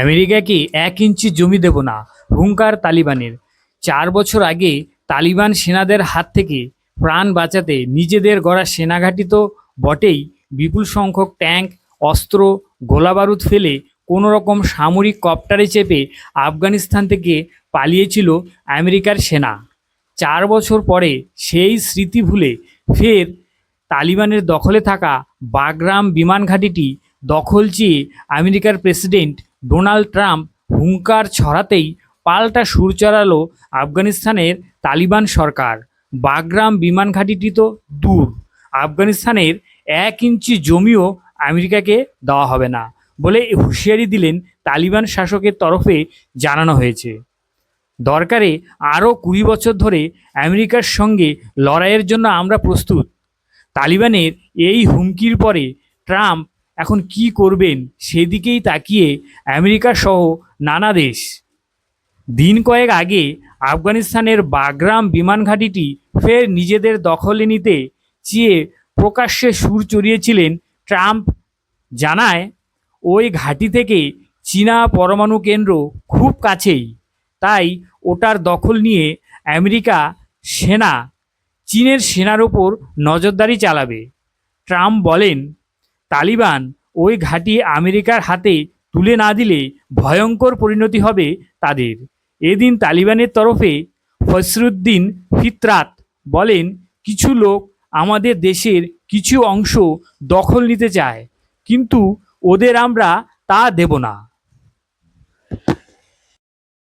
আমেরিকাকে এক ইঞ্চি জমি দেব না? হুঙ্কার তালিবানের। চার বছর আগে তালিবান সেনাদের হাত থেকে প্রাণ বাঁচাতে নিজেদের গড়া সেনাঘাঁটি তো বটেই। বিপুল সংখ্যক ট্যাঙ্ক, অস্ত্র, গোলাবারুদ ফেলে কোনো রকম সামরিক কপ্টারে চেপে আফগানিস্তান থেকে পালিয়েছিল আমেরিকার সেনা। চার বছর পরে সেই স্মৃতি ভুলে ফের তালিবানের দখলে থাকা বাগরাম বিমান ঘাঁটিটি দখল চেয়ে আমেরিকার প্রেসিডেন্ট ডোনাল্ড ট্রাম্প হুঙ্কার ছড়াতেই পাল্টা সুর চড়ালো আফগানিস্তানের তালিবান সরকার। বাগরাম বিমান ঘাঁটিটি তো দূর। আফগানিস্তানের এক ইঞ্চি জমিও আমেরিকাকে দেওয়া হবে না বলে হুঁশিয়ারি দিলেন তালিবান শাসকের তরফে জানানো হয়েছে। দরকারে আরও কুড়ি বছর ধরে আমেরিকার সঙ্গে লড়াইয়ের জন্য আমরা প্রস্তুত। তালিবানের এই হুমকির পরে ট্রাম্প এখন কি করবেন সেদিকেই তাকিয়ে আমেরিকা সহ নানা দেশ। দিন কয়েক আগে আফগানিস্তানের বাগরাম বিমান ঘাঁটিটি ফের নিজেদের দখলে নিতে চেয়ে প্রকাশ্যে সুর চড়িয়েছিলেন ট্রাম্প। জানায়, ওই ঘাঁটি থেকে চীনা পরমাণু কেন্দ্র খুব কাছেই, তাই ওটার দখল নিয়ে আমেরিকা সেনা, চীনের সেনার ওপর নজরদারি চালাবে। ট্রাম্প বলেন তালিবান ওই ঘাঁটি আমেরিকার হাতে তুলে না দিলে ভয়ঙ্কর পরিণতি হবে তাদের। এদিন তালিবানের তরফে ফসরুদ্দিন ফিতরাত বলেন, কিছু লোক আমাদের দেশের কিছু অংশ দখল নিতে চায়, কিন্তু ওদের আমরা তা দেব না।